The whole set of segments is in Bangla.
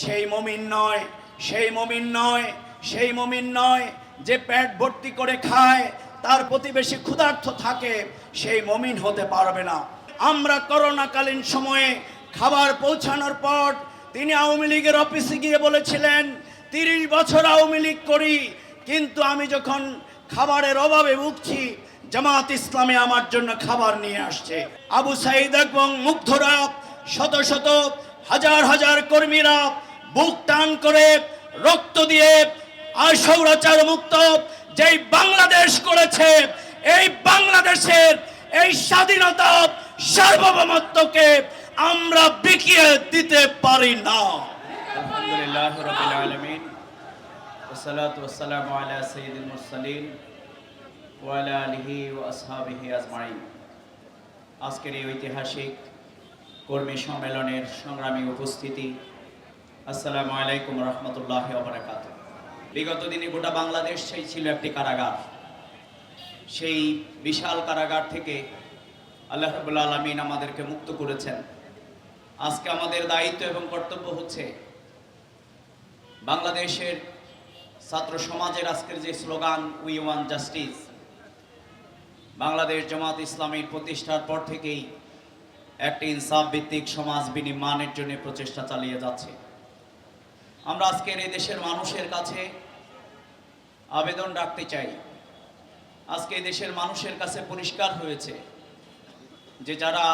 সেই মমিন নয়, সেই মমিন নয়, সেই মমিন নয় যে পেট ভর্তি করে খায়, তার প্রতিবেশী ক্ষুধার্থ থাকে, সেই মমিন হতে পারবে না। আমরা করোনাকালীন সময়ে খাবার পৌঁছানোর পর তিনি আওয়ামী লীগের অফিসে গিয়ে বলেছিলেন, তিরিশ বছর আওয়ামী লীগ করি, কিন্তু আমি যখন খাবারের অভাবে ভুগছি, জামাত ইসলামে আমার জন্য খাবার নিয়ে আসছে। আবু সাইদ এবং মুগ্ধরা শত শত হাজার হাজার কর্মীরা বুক টান করে রক্ত দিয়ে আর সৌরাচার মুক্ত যেই বাংলাদেশ করেছে, এই বাংলাদেশের এই স্বাধীনতা সার্বভৌমত্বকে আমরা বিকিয়ে দিতে পারি না। আলহামদুলিল্লাহ রবিল আলমিন। ওসালাম আলা সঈদুল মুরসালিন ওয়ালা আলিহি ও আসহাবিহি আজমাইন। আজকের এই ঐতিহাসিক কর্মী সম্মেলনের সংগ্রামী উপস্থিতি। আসসালামু আলাইকুম রহমতুল্লাহ বারাকাত বিগত দিনে গোটা বাংলাদেশ সেই ছিল একটি কারাগার। সেই বিশাল কারাগার থেকে আল্লাহ রবুল আলমিন আমাদেরকে মুক্ত করেছেন। আজকে আমাদের দায়িত্ব এবং কর্তব্য হচ্ছে বাংলাদেশের ছাত্র সমাজের আজকের যে slogan we want justice Bangladesh Jamaat ইসলামীর প্রতিষ্ঠার পর থেকেই একটি ইনসাফ ভিত্তিক সমাজ বিনির্মাণের জন্য প্রচেষ্টা চালিয়ে যাচ্ছে। আমরা আজকের এই দেশের মানুষের কাছে আবেদন রাখতে চাই। আজকে এই দেশের মানুষের কাছে পরিষ্কার হয়েছে যে যারা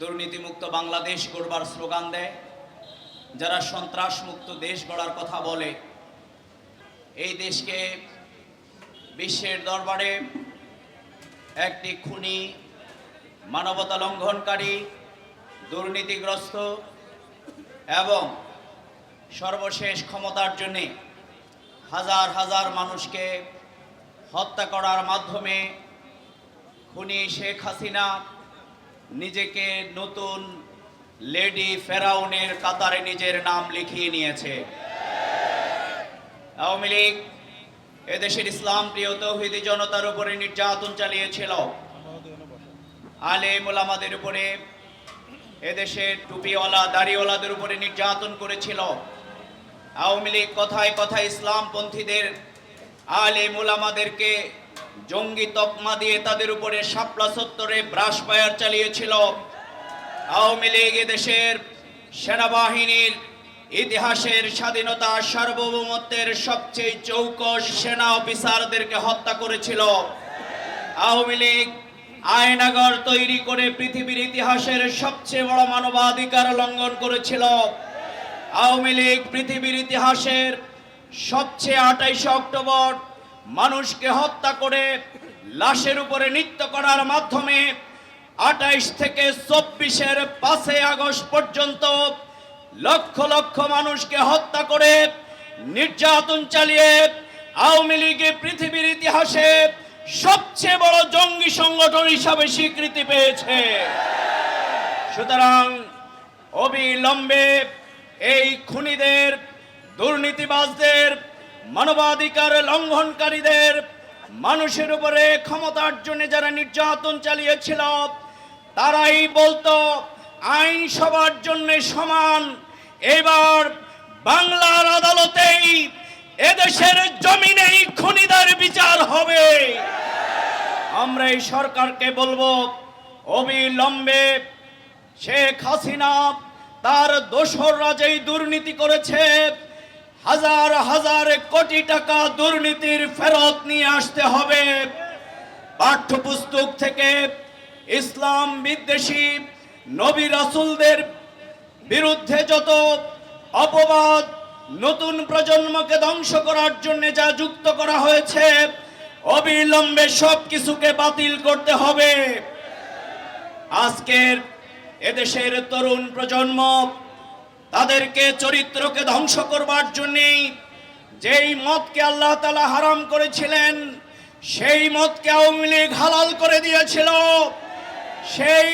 দুর্নীতিমুক্ত বাংলাদেশ গড়বার স্লোগান দেয়, যারা সন্ত্রাসমুক্ত দেশ গড়ার কথা বলে, এই দেশকে বিশ্বের দরবারে একটি খুনি মানবতা লঙ্ঘনকারী, দুর্নীতিগ্রস্ত এবং সর্বশেষ ক্ষমতার জন্যে হাজার হাজার মানুষকে হত্যা করার মাধ্যমে খুনি শেখ হাসিনা নিজেকে নতুন লেডি ফেরাউনের কাতারে নিজের নাম লিখিয়ে নিয়েছে। আওয়ামী লীগ এদেশের ইসলাম, প্রিয় তৌহিদি জনতার উপরে নির্যাতন চালিয়েছিল। আলে মোলামাদের উপরে, এদেশের টুপিওয়ালা, দাড়িওয়ালাদের উপরে নির্যাতন করেছিল। আওয়ামী লীগ কথায় কথায় ইসলামপন্থীদের আলে মোলামাদেরকে জঙ্গি তকমা দিয়ে তাদের উপরে শাপলা সত্তরে ব্রাশ ফায়ার চালিয়েছিল। আওয়ামী লীগ এদেশের সেনাবাহিনীর ইতিহাসের স্বাধীনতা সার্বভৌমত্বের সবচেয়ে চৌকস সেনা অফিসারদেরকে হত্যা করেছিল। আওয়ামী লীগ আয়নাগর তৈরি করে পৃথিবীর ইতিহাসের সবচেয়ে বড় মানবাধিকার লঙ্ঘন করেছিল। আওয়ামী লীগ পৃথিবীর ইতিহাসের সবচেয়ে আঠাইশে অক্টোবর মানুষকে হত্যা করে লাশের উপরে নৃত্য করার মাধ্যমে আঠাইশ থেকে চব্বিশের পাঁচই আগস্ট পর্যন্ত লক্ষ লক্ষ মানুষকে হত্যা করে নির্যাতন চালিয়ে আওয়ামী লীগে পৃথিবীর ইতিহাসে সবচেয়ে বড় জঙ্গি সংগঠন হিসাবে স্বীকৃতি পেয়েছে। সুতরাং অবিলম্বে এই খুনিদের, দুর্নীতিবাজদের, মানবাধিকার লঙ্ঘনকারীদের, মানুষের উপরে ক্ষমতার জন্য যারা নির্যাতন চালিয়েছিল, তারাই বলতো, আইন সবার জন্য সমান। এবার বাংলার আদালতেই এদেশের জমিনেই খুনিদের বিচার হবে। আমরা এই সরকারকে বলব, অবিলম্বে শেখ হাসিনা তার দোসররা যেই দুর্নীতি করেছে, হাজার হাজার কোটি টাকা দুর্নীতির ফেরত নিয়ে আসতে হবে। পাঠ্যপুস্তক থেকে ইসলাম বিদ্বেষী নবী রাসুলদের বিরুদ্ধে যত অপবাদ নতুন প্রজন্মকে ধ্বংস করার জন্য যা যুক্ত করা হয়েছে, অবিলম্বে সব কিছুকে বাতিল করতে হবে। আজকের এদেশের তরুণ প্রজন্ম তাদেরকে চরিত্রকে ধ্বংস করবার জন্যেই যেই মতকে আল্লাহ তালা হারাম করেছিলেন, সেই মতকে আওয়ামী লীগ হালাল করে দিয়েছিল। সেই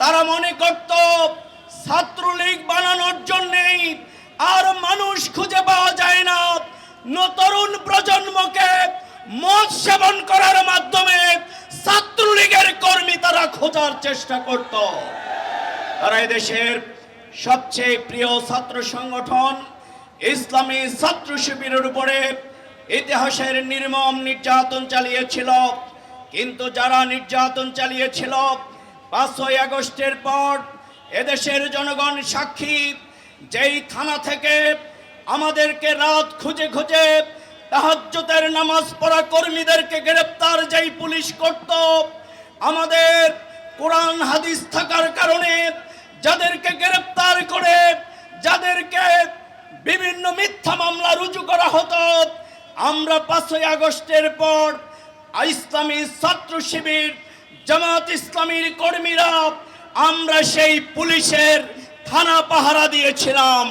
তারা মনে করত, ছাত্রলীগ বানানোর জন্যেই আর মানুষ খুঁজে পাওয়া যায় না। ন- তরুণ প্রজন্মকে মদ সেবন করার মাধ্যমে ছাত্রলীগের কর্মী তারা খোঁজার চেষ্টা করত। তারা এদেশের সবচেয়ে প্রিয় ছাত্র সংগঠন, ইসলামী ছাত্র শিবিরের উপরে ইতিহাসের নির্মম নির্যাতন চালিয়েছিল। কিন্তু যারা নির্যাতন চালিয়েছিল, পাঁচই আগস্টের পর এদেশের জনগণ সাক্ষী যেই থানা থেকে আমাদেরকে রাত খুঁজে খুঁজে তাহাজ্জতের নামাজ পড়া কর্মীদেরকে গ্রেপ্তার যেই পুলিশ করত, আমাদের কোরআন হাদিস থাকার কারণে যাদেরকে গ্রেপ্তার করে, যাদেরকে বিভিন্ন মিথ্যা মামলা রুজু করা হতো, আমরা পাঁচই আগস্টের পর ইসলামী ছাত্র শিবির, জামাত ইসলামীর কর্মীরা আমরা সেই পুলিশের থানা পাহারা দিয়েছিলাম।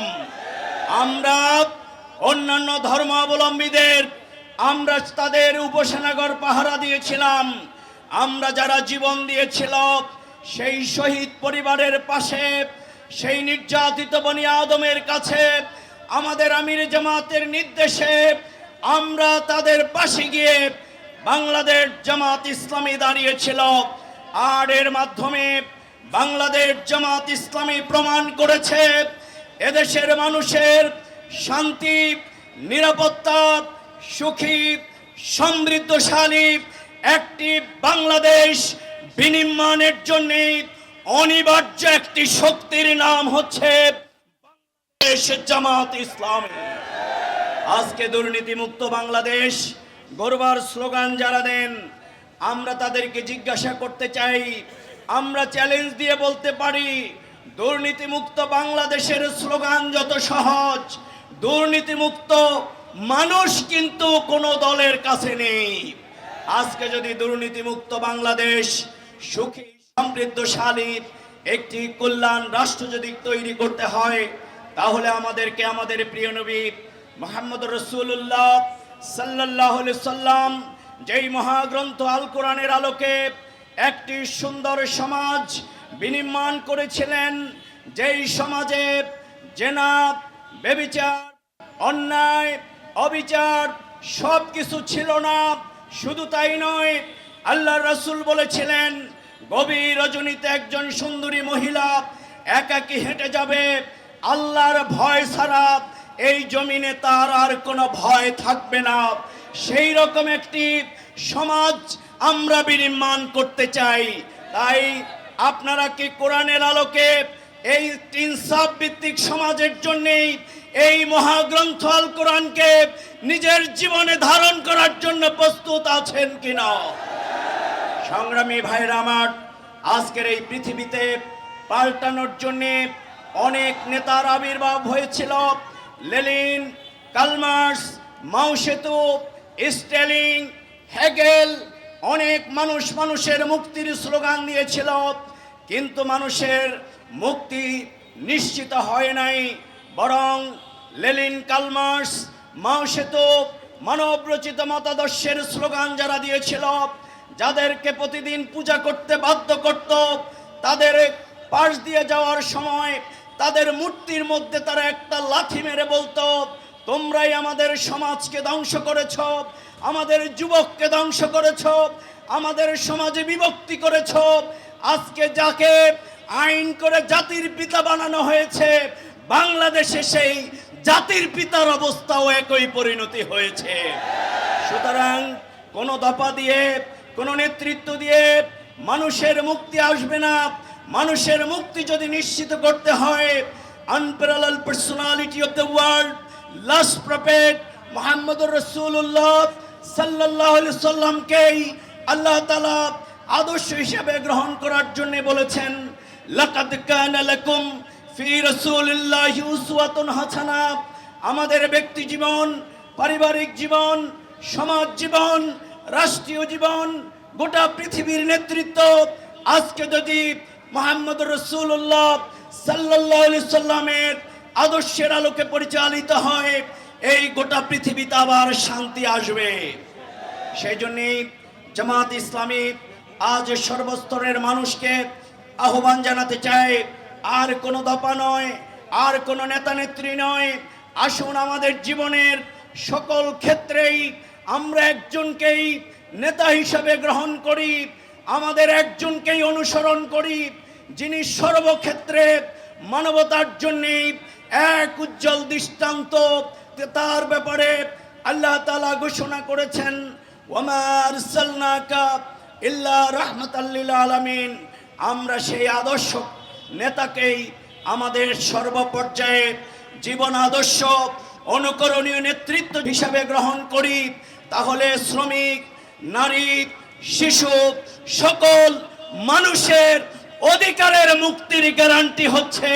আমরা অন্যান্য ধর্মাবলম্বীদের, আমরা তাদের উপসেনাগর পাহারা দিয়েছিলাম। আমরা যারা জীবন দিয়েছিল, সেই শহীদ পরিবারের পাশে, সেই নির্যাতিত বনি আদমের কাছে, আমাদের আমির জামাতের নির্দেশে আমরা তাদের পাশে গিয়ে বাংলাদেশ জামাত ইসলামী দাঁড়িয়েছিল। আর এর মাধ্যমে বাংলাদেশ জামাত ইসলামী প্রমাণ করেছে, এদেশের মানুষের শান্তি, নিরাপত্তা, সুখী, সমৃদ্ধশালী একটি বাংলাদেশ বিনির্মাণের জন্য অনিবার্য একটি শক্তির নাম হচ্ছে বাংলাদেশ জামাত ইসলামী। আজকে দুর্নীতিমুক্ত বাংলাদেশ, গর্বার স্লোগান যারা দেন, আমরা তাদেরকে জিজ্ঞাসা করতে চাই আমরা চ্যালেঞ্জ দিয়ে বলতে পারি, দুর্নীতিমুক্ত বাংলাদেশের স্লোগান যত সহজ, দুর্নীতিমুক্ত মানুষ কিন্তু কোনো দলের কাছে নেই। আজকে যদি দুর্নীতিমুক্ত বাংলাদেশ সুখী, সমৃদ্ধশালী, একটি কল্যাণ রাষ্ট্র যদি তৈরি করতে হয়, তাহলে আমাদেরকে আমাদের প্রিয় নবী মোহাম্মদ রসুল্লাহ সাল্লাহ সাল্লাম যেই মহাগ্রন্থ আল কোরআনের আলোকে একটি সুন্দর সমাজ বিনির্মাণ করেছিলেন, যেই সমাজে জেনা, বেবিচার, অন্যায়, অবিচার সব কিছু ছিল না, শুধু তাই নয়, আল্লাহ রসুল বলেছিলেন, গভীর রজনীতে একজন সুন্দরী মহিলা একাকি হেঁটে যাবে, আল্লাহর ভয় ছাড়া এই জমিনে তার আর কোনো ভয় থাকবে না। সেই রকম একটি সমাজ আমরা বিনির্মাণ করতে চাই। তাই আপনারা কি কোরআনের আলোকে এই ইনসাফ ভিত্তিক সমাজের জন্যেই এই মহাগ্রন্থ আল কোরআনকে নিজের জীবনে ধারণ করার জন্য প্রস্তুত আছেন কিনা? সংগ্রামী ভাইরা আমার, আজকের এই পৃথিবীতে পাল্টানোর জন্য অনেক নেতার আবির্ভাব হয়েছিল। Lenin Karl Marx Mao Tse-tung Stalin Hegel অনেক মানুষ মানুষের মুক্তির স্লোগান দিয়েছিল, কিন্তু মানুষের মুক্তি নিশ্চিত হয় নাই। বরং লেলিন কালমার্স মাউসেতু মানবরচিত মতাদর্শের স্লোগান যারা দিয়েছিল, যাদেরকে প্রতিদিন পূজা করতে বাধ্য করত, তাদের পাশ দিয়ে যাওয়ার সময় তাদের মূর্তির মধ্যে তারা একটা লাথি মেরে বলতো, তোমরাই আমাদের সমাজকে ধ্বংস করেছ আমাদের যুবককে ধ্বংস করেছ, আমাদের সমাজে বিভক্তি করেছ, আজকে যাকে আইন করে জাতির পিতা বানানো হয়েছে, বাংলাদেশে সেই জাতির পিতার অবস্থাও একই পরিণতি হয়েছে। সুতরাং কোনো দফা দিয়ে, কোনো নেতৃত্ব দিয়ে মানুষের মুক্তি আসবে না। মানুষের মুক্তি যদি নিশ্চিত করতে হয় unparallel personality of the world last prophet Mohammad রসুল্লাহ সাল্লাহ সাল্লামকেই আল্লাহ তালা আদর্শ হিসাবে গ্রহণ করার জন্য বলেছেন ফি আমাদের ব্যক্তি জীবন, পারিবারিক জীবন, সমাজ জীবন, রাষ্ট্রীয় জীবন, গোটা পৃথিবীর নেতৃত্ব আজকে যদি মোহাম্মদ রসুল্লাহ সাল্লাহ সাল্লামের আদর্শের আলোকে পরিচালিত হয় এই গোটা পৃথিবীতে আবার শান্তি আসবে। সেই জন্যেই জামাত ইসলামী আজ সর্বস্তরের মানুষকে আহ্বান জানাতে চায়, আর কোনো দফা নয়, আর কোনো নেতা নেত্রী নয়, আসুন আমাদের জীবনের সকল ক্ষেত্রেই আমরা একজনকেই নেতা হিসাবে গ্রহণ করি, আমাদের একজনকেই অনুসরণ করি, যিনি সর্বক্ষেত্রে মানবতার জন্য এক উজ্জ্বল দৃষ্টান্ত তার ব্যাপারে আল্লাহ তালা ঘোষণা করেছেন, ওমা আরসালনাকা ইল্লা রাহমাতাল্লিল আলামিন। আমরা সেই আদর্শ নেতাকেই আমাদের সর্বপর্যায়ে জীবন আদর্শ অনুকরণীয় নেতৃত্ব হিসাবে গ্রহণ করি। তাহলে শ্রমিক, নারী, শিশু, সকল মানুষের অধিকারের মুক্তির গ্যারান্টি হচ্ছে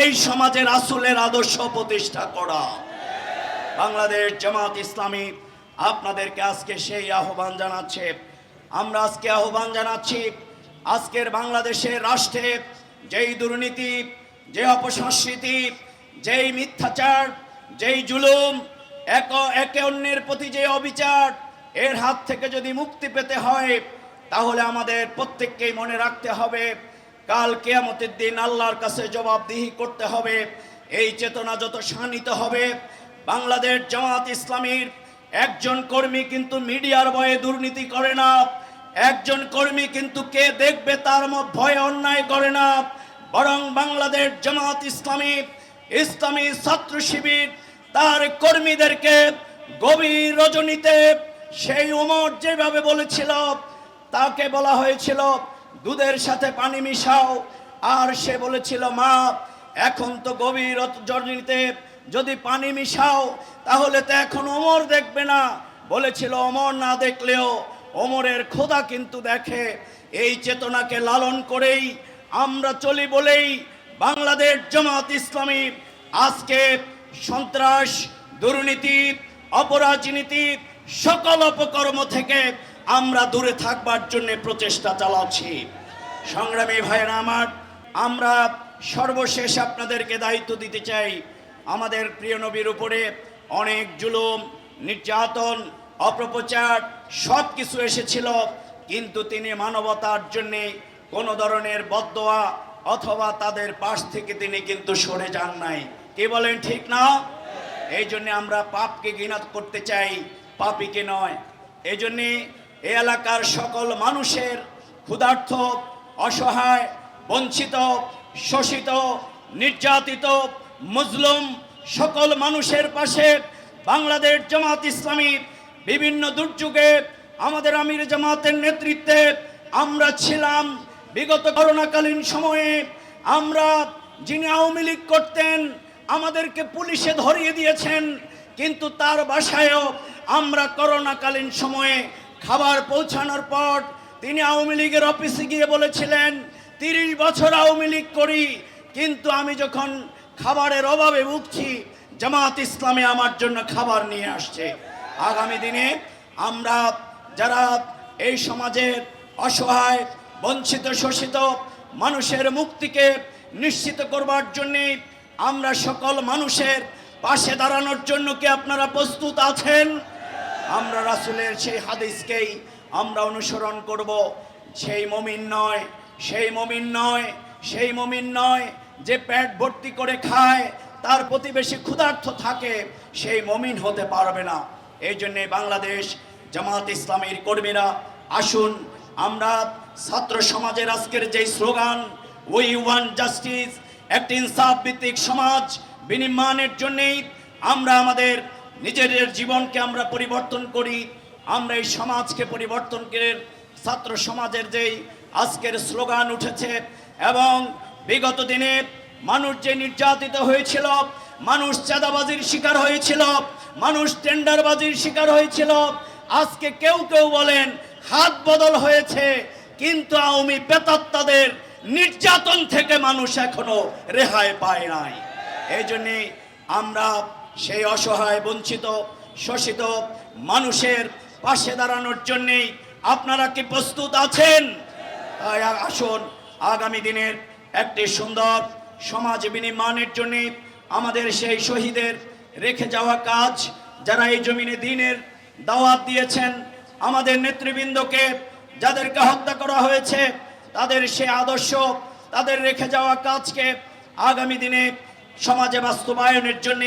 এই সমাজের আসলের আদর্শ প্রতিষ্ঠা করা। বাংলাদেশ জামাত ইসলামী আপনাদেরকে আজকে সেই আহ্বান জানাচ্ছে। আমরা আজকে আহ্বান জানাচ্ছি, আজকের বাংলাদেশের রাষ্ট্রে যেই দুর্নীতি, যে অপসংস্কৃতি, যেই মিথ্যাচার, যেই জুলুম, এক একে অন্যের প্রতি যে অবিচার, এর হাত থেকে যদি মুক্তি পেতে হয়, তাহলে আমাদের প্রত্যেককেই মনে রাখতে হবে, কাল কেয়ামতের দিন আল্লাহর কাছে জবাবদিহি করতে হবে, এই চেতনা যত শানিত হবে বাংলাদেশ জামাত ইসলামীর একজন কর্মী কিন্তু মিডিয়ার ভয়ে দুর্নীতি করে না। একজন কর্মী কিন্তু কে দেখবে তার মত- ভয়ে অন্যায় করে না। বরং বাংলাদেশ জামাত ইসলামী ইসলামী ছাত্র শিবির তার কর্মীদেরকে গভীর রজনীতে সেই উমর যেভাবে বলেছিল, তাকে বলা হয়েছিল, দুধের সাথে পানি মিশাও। আর সে বলেছিল, মা, এখন তো গভীর জর্জনীতে যদি পানি মিশাও, তাহলে তো এখন ওমর দেখবে না। বলেছিল, ওমর না দেখলেও ওমরের খোদা কিন্তু দেখে। এই চেতনাকে লালন করেই আমরা চলি বলেই বাংলাদেশ জামাত ইসলামী আজকে সন্ত্রাস, দুর্নীতি, অপরাজনীতি সকল অপকর্ম থেকে আমরা দূরে থাকবার জন্য প্রচেষ্টা চালাচ্ছি। সংগ্রামী ভাইয়েরা আমার, আমরা সর্বশেষ আপনাদেরকে দায়িত্ব দিতে চাই। আমাদের প্রিয় নবীর উপরে অনেক জুলুম, নির্যাতন, অপপ্রচার সব কিছু এসেছিল, কিন্তু তিনি মানবতার জন্যে কোনো ধরনের বদোয়া অথবা তাদের পাশ থেকে তিনি কিন্তু সরে যান নাই। কি বলেন ঠিক না? এই জন্য আমরা পাপকে ঘৃণা করতে চাই পাপিকে নয়। এই জন্যে এলাকার সকল মানুষের ক্ষুধার্থ অসহায়, বঞ্চিত, শোষিত, নির্যাতিত মুসলিম সকল মানুষের পাশে বাংলাদেশ জামাত ইসলামী বিভিন্ন দুর্যোগে আমাদের আমির জামাতের নেতৃত্বে আমরা ছিলাম। বিগত করোনাকালীন সময়ে আমরা যিনি আওয়ামী লীগ করতেন, আমাদেরকে পুলিশে ধরিয়ে দিয়েছেন, কিন্তু তার বাসায়ও আমরা করোনাকালীন সময়ে খাবার পৌঁছানোর পর তিনি আওয়ামী লীগের অফিসে গিয়ে বলেছিলেন, তিরিশ বছর আওয়ামী লীগ করি, কিন্তু আমি যখন খাবারের অভাবে ভুগছি, জামাত ইসলামে আমার জন্য খাবার নিয়ে আসছে। আগামী দিনে আমরা যারা এই সমাজের অসহায়, বঞ্চিত, শোষিত মানুষের মুক্তিকে নিশ্চিত করবার জন্যে আমরা সকল মানুষের পাশে দাঁড়ানোর জন্য কি আপনারা প্রস্তুত আছেন? আমরা রাসূলের সেই হাদিসকেই আমরা অনুসরণ করব। সেই মমিন নয়, সেই মমিন নয়, সেই মমিন নয় যে পেট ভর্তি করে খায়, তার প্রতিবেশী ক্ষুধার্থ থাকে, সেই মমিন হতে পারবে না। এই জন্যে বাংলাদেশ জামাত ইসলামের কর্মীরা, আসুন আমরা ছাত্র সমাজের আজকের যে স্লোগান উই ওয়ান জাস্টিস একটি ইনসাফ ভিত্তিক সমাজ বিনির্মাণের জন্যেই আমরা আমাদের নিজেদের জীবনকে আমরা পরিবর্তন করি। আমরা এই সমাজকে পরিবর্তন করে ছাত্র সমাজের যেই আজকের স্লোগান উঠেছে এবং বিগত দিনে মানুষ যে নির্যাতিত হয়েছিল, মানুষ চাঁদাবাজির শিকার হয়েছিল, মানুষ টেন্ডারবাজির শিকার হয়েছিল, আজকে কেউ কেউ বলেন হাত বদল হয়েছে, কিন্তু আওয়ামী পেতাত্তাদের নির্যাতন থেকে মানুষ এখনও রেহাই পায় নাই। এই জন্যে আমরা সেই অসহায়, বঞ্চিত, শোষিত মানুষের পাশে দাঁড়ানোর জন্যেই আপনারা কি প্রস্তুত আছেন? তাই আসুন, আগামী দিনের একটি সুন্দর সমাজ বিনির্মাণের জন্য আমাদের সেই শহীদের রেখে যাওয়া কাজ যারা এই জমিনে দিনের দাওয়াত দিয়েছেন, আমাদের নেতৃবৃন্দকে যাদেরকে হত্যা করা হয়েছে, তাদের সে আদর্শ, তাদের রেখে যাওয়া কাজকে আগামী দিনে সমাজে বাস্তবায়নের জন্য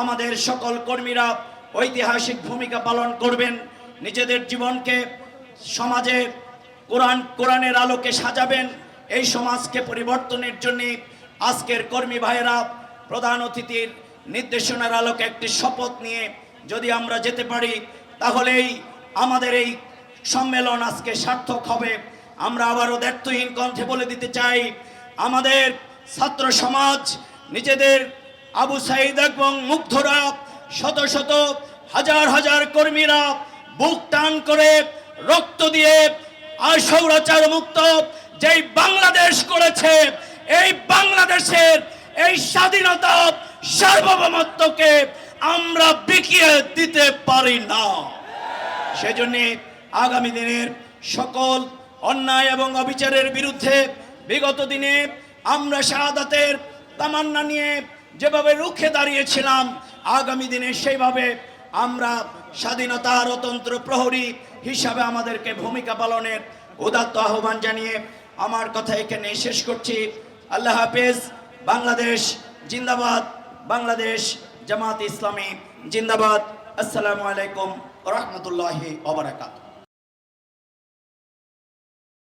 আমাদের সকল কর্মীরা ঐতিহাসিক ভূমিকা পালন করবেন, নিজেদের জীবনকে সমাজে কোরআন, কোরআনের আলোকে সাজাবেন এই সমাজকে পরিবর্তনের জন্য আজকের কর্মী ভাইয়েরা, প্রধান অতিথির নির্দেশনার আলোকে একটি শপথ নিয়ে যদি আমরা যেতে পারি, তাহলেই আমাদের এই সম্মেলন আজকে সার্থক হবে। আমরা আবারও দায়িত্বহীন কণ্ঠে বলে দিতে চাই, আমাদের ছাত্র সমাজ, নিজেদের আবু সাইদ এবং মুগ্ধরা, শত শত হাজার হাজার কর্মীরা বুক টান করে রক্ত দিয়ে আর সৌরাচার মুক্ত যেই বাংলাদেশ করেছে, এই বাংলাদেশের এই স্বাধীনতা সার্বভৌমত্বকে আমরা বিকিয়ে দিতে পারি না। সেজন্য আগামী দিনের সকল অন্যায় এবং অবিচারের বিরুদ্ধে বিগত দিনে আমরা শাহাদাতের তামান্না নিয়ে যেভাবে রুখে দাঁড়িয়েছিলাম, আগামী দিনে সেইভাবে আমরা স্বাধীনতার অতন্ত্র প্রহরী হিসাবে আমাদেরকে ভূমিকা পালনের উদাত্ত আহ্বান জানিয়ে আমার কথা এখানে শেষ করছি। আল্লাহ হাফেজ, বাংলাদেশ জিন্দাবাদ, বাংলাদেশ জামাত ইসলামী জিন্দাবাদ। আসসালামু আলাইকুম রহমতুল্লাহি ওবরাকাতুহ